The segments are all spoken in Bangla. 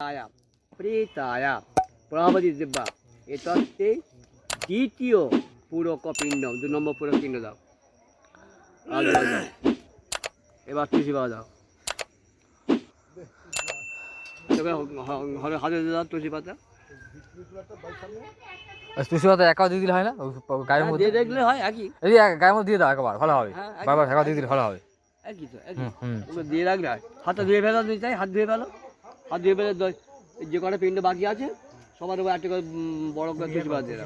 আয়া প্রেতায়া প্রভাবতী দেব্যা এ তত্ত্বে দ্বিতীয় পূরক পিণ্ড দু নম্বর পূরক পিণ্ড দাও। এবার তুলসী পাতা দাও হাতে দাও পাতা দিয়ে দিলে হয় না গায়ের মধ্যে দিয়ে দেখলে হয় একই এই গায়ের মধ্যে দিয়ে দাও একবার ভালো হবে বারবার একা দিয়ে দিলে ভালো হবে একই তো একই হুম হুম ওগুলো দিয়ে রাখলে হাতটা ধুয়ে ফেলো চাই হাত ধুয়ে ফেলো হাত দুই ফেলে যে কটা পিণ্ড বাকি আছে সবার উপর একটা করে বড় করে তুলসী পাতা দিয়ে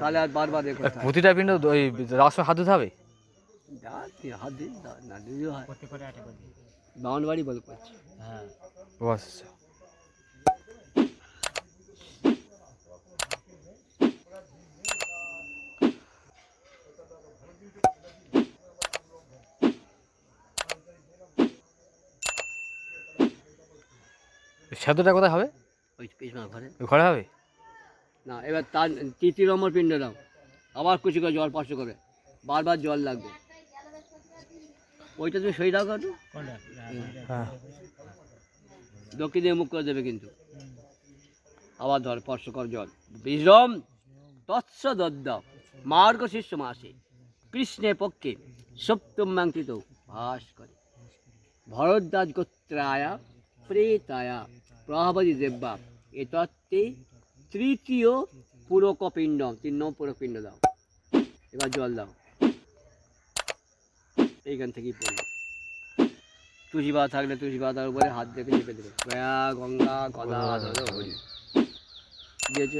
তাহলে আর বারবার এ করতে হয়। প্রতিটা পিণ্ড ওই সময় হাত ধুতে হবে? হাত দিন না দিলেও হয়। বাউন্ড বাড়ি বল করছি। ও আচ্ছা। সেদ্ধটা কোথায় হবে? ওই ঘরে। ঘরে হবে? না এবার তার তৃতীয় নম্বর পিণ্ড দাও। আবার কুচি করে জল পাঁচশো করে। বারবার জল লাগবে। ওইটা তুমি সই দাও কেন হ্যাঁ। দক্ষিণ দিয়ে মুখ করে দেবে কিন্তু। আবার ধর স্পর্শ কর জল। বিজম তৎস দদ্দ। মার্গ শিষ্য মাসে। কৃষ্ণের পক্ষে সপ্তমাঙ্কিত ভাস করে। ভরদ্বাজ গোত্রায়া প্রেতায়া প্রভাবতী দেব্বা এ তত্ত্বে তৃতীয় পুরক পিণ্ড তিন পুরক পিণ্ড দাও এবার জল দাও এইখান থেকেই পড়বে তুলসী পাতা থাকলে তুলসী পাতার উপরে হাত দেখে চেপে দেবে গঙ্গা গদা ধরো হরি দিয়েছ